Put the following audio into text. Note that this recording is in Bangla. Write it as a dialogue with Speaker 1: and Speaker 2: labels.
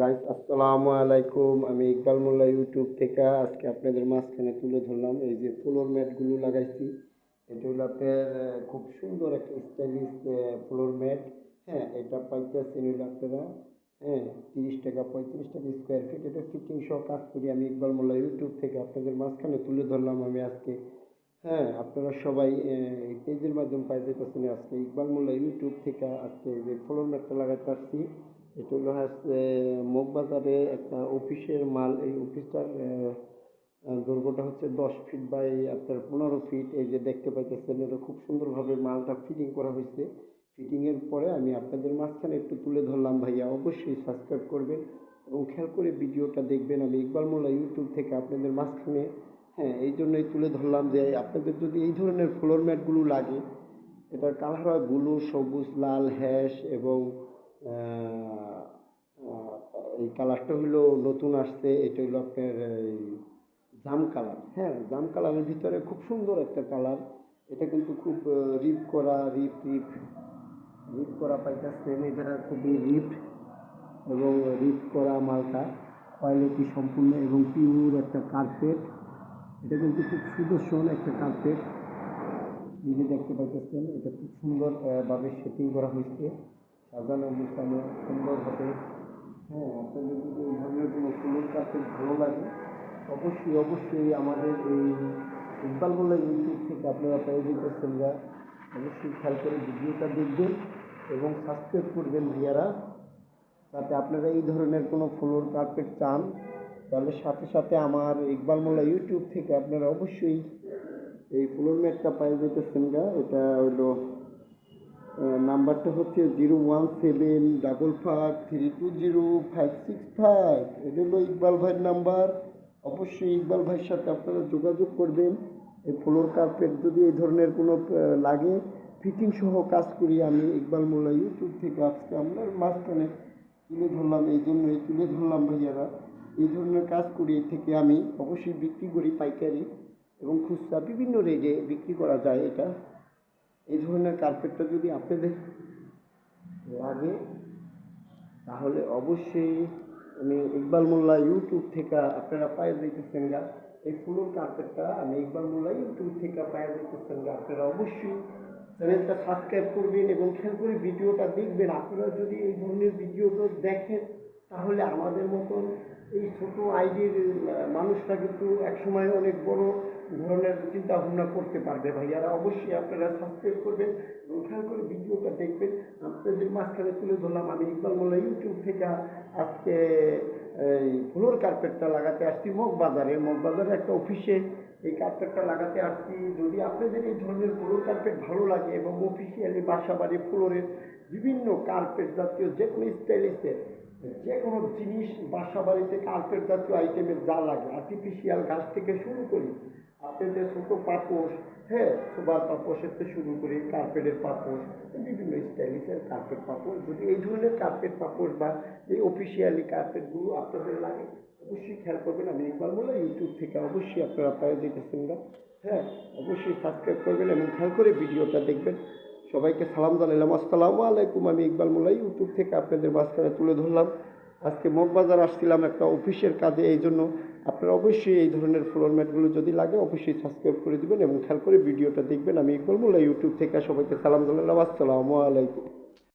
Speaker 1: গাইস আসসালামু আলাইকুম। আমি ইকবাল মোল্লা ইউটিউব থেকে আজকে আপনাদের মাঝখানে তুলে ধরলাম এই যে ফ্লোর ম্যাটগুলো লাগাইছি। এটা হলো আপনার খুব সুন্দর একটা স্টাইলিশ ফ্লোর ম্যাট। হ্যাঁ এটা পাইতেছেন হলো আপনারা হ্যাঁ তিরিশ টাকা, পঁয়ত্রিশ টাকা স্কোয়ার ফিট এটা ফিটিং সহ কাজ করি আমি ইকবাল মোল্লা ইউটিউব থেকে আপনাদের মাঝখানে তুলে ধরলাম আমি আজকে। হ্যাঁ আপনারা সবাই এই পেজের মাধ্যমে পাই যেতেছেন আজকে। ইকবাল মোল্লা ইউটিউব থেকে আজকে যে ফ্লোর ম্যাটটা লাগাতে আসছি। এটা হলো মগবাজারে একটা অফিসের মাল, এই অফিসটার দৈর্ঘ্যটা হচ্ছে দশ ফিট বাই আপনার পনেরো ফিট এই যে দেখতে পাইতেছেন, এটা খুব সুন্দরভাবে মালটা ফিটিং করা হয়েছে ফিটিংয়ের পরে আমি আপনাদের মাঝখানে একটু তুলে ধরলাম ভাইয়া, অবশ্যই সাবস্ক্রাইব করবেন। এবং খেয়াল করে ভিডিওটা দেখবেন। আমি ইকবাল মোল্লা ইউটিউব থেকে আপনাদের মাঝখানে হ্যাঁ এই জন্যই তুলে ধরলাম যে আপনাদের যদি এই ধরনের ফ্লোর ম্যাটগুলো লাগে, এটার কালার হয় ব্লু সবুজ, লাল হ্যাশ এবং এই কালারটা হলো নতুন আসছে এটা হলো আপনার এই জাম কালার হ্যাঁ জাম কালারের ভিতরে খুব সুন্দর একটা কালার এটা কিন্তু খুব রিপ করা রিপ রিপ রিপ করা পাইতেছেন। এটা খুবই রিপ এবং রিপ করা মালটা কোয়ালিটি সম্পূর্ণ এবং পিওর একটা কার্পেট এটা কিন্তু খুব সুদর্শন একটা কার্পেট নিজে দেখতে পাইতেছেন এটা খুব সুন্দর আহ, ভাবে সেটিং করা হয়েছে সাজানো গুছানো সুন্দরভাবে হ্যাঁ আপনাদের যদি এই ধরনের কোনো ফুলের কার্পেট ভালো লাগে, অবশ্যই অবশ্যই আমাদের এই ইকবাল বলে ইউটিউব থেকে আপনারা পেয়ে যেতেছেন যা অবশ্যই খেয়াল করে ভিডিওটা দেখবেন এবং সাবস্ক্রাইব করবেন ভাইয়ারা, যাতে আপনারা এই ধরনের কোনো ফ্লোর কার্পেট চান। তাহলে সাথে সাথে আমার ইকবাল মোল্লা ইউটিউব থেকে আপনারা অবশ্যই এই ফ্লোর ম্যাটটা পাই যেতেছেন গা এটা হলো নাম্বারটা হচ্ছে zero one seven double five three two zero five six five. এটা হলো ইকবাল ভাইয়ের নাম্বার। অবশ্যই ইকবাল ভাইয়ের সাথে আপনারা যোগাযোগ করবেন। এই ফ্লোর কার্পেট যদি এই ধরনের কোনো লাগে, ফিটিং সহ কাজ করি আমি ইকবাল মোল্লা ইউটিউব থেকে। আজকে আপনার মাঝখানে তুলে ধরলাম, এই জন্যই তুলে ধরলাম ভাইয়ারা। এই ধরনের কাজ করি থেকে আমি অবশ্যই বিক্রি করি পাইকারি এবং খুচরা বিভিন্ন রেটে বিক্রি করা যায় এটা। এই ধরনের কার্পেটটা যদি আপনাদের লাগে, তাহলে অবশ্যই আমি ইকবাল মোল্লা ইউটিউব থেকে আপনারা পায়ে দিতেছেন গা। এই ফুলের কার্পেটটা আমি ইকবাল মোল্লা ইউটিউব থেকে পায়ে দিতেছেন গা। আপনারা অবশ্যই চ্যানেলটা সাবস্ক্রাইব করবেন এবং খেয়াল করে ভিডিওটা দেখবেন। আপনারা যদি এই ধরনের ভিডিওটা দেখেন, তাহলে আমাদের মতন এই ছোটো আইডির মানুষরা কিন্তু একসময় অনেক বড় ধরনের চিন্তা ভাবনা করতে পারবে ভাইয়ারা। অবশ্যই আপনারা সাবস্ক্রাইব করবেন এবং খেয়াল করে ভিডিওটা দেখবেন। আপনাদের মাঝখানে তুলে ধরলাম আমি ইকবাল মোল্লা ইউটিউব থেকে আজকে, এই ফ্লোর কার্পেটটা লাগাতে আসছি মগবাজারে। মগবাজারে একটা অফিসে এই কার্পেটটা লাগাতে আসছি। যদি আপনাদের এই ধরনের ফ্লোর কার্পেট ভালো লাগে এবং অফিসিয়ালি বাসা বাড়ি ফ্লোরের বিভিন্ন কার্পেট জাতীয় যে কোনো স্টাইলিশের যে কোনো জিনিস বাসা বাড়িতে কার্পেট জাতীয় আইটেমের যা লাগে আর্টিফিশিয়াল গাছ থেকে শুরু করি আপনাদের ছোটো পাপোশ হ্যাঁ শোবার পাপোশের থেকে শুরু করি, কার্পেটের পাপোশ, বিভিন্ন স্টাইলিশের কার্পেট পাপোশ। যদি এই ধরনের কার্পেট পাপোশ বা এই অফিসিয়ালি কার্পেটগুলো আপনাদের লাগে, অবশ্যই খেয়াল করবেন। আমি ইকবাল বলে ইউটিউব থেকে অবশ্যই আপনারা পায়ে যেতেছেন না হ্যাঁ অবশ্যই সাবস্ক্রাইব করবেন এবং খেয়াল করে ভিডিওটা দেখবেন। সবাইকে সালাম জানালাম আসসালামু আলাইকুম। আমি ইকবাল মোল্লা ইউটিউব থেকে আপনাদের মাঝখানে তুলে ধরলাম। আজকে মগবাজার আসছিলাম একটা অফিসের কাজে, এই জন্য আপনারা অবশ্যই এই ধরনের ফ্লোর ম্যাটগুলো যদি লাগে অবশ্যই সাবস্ক্রাইব করে দেবেন এবং খেয়াল করে ভিডিওটা দেখবেন। আমি ইকবাল মোল্লা ইউটিউব থেকে সবাইকে সালাম জানালাম। আসসালামু আলাইকুম।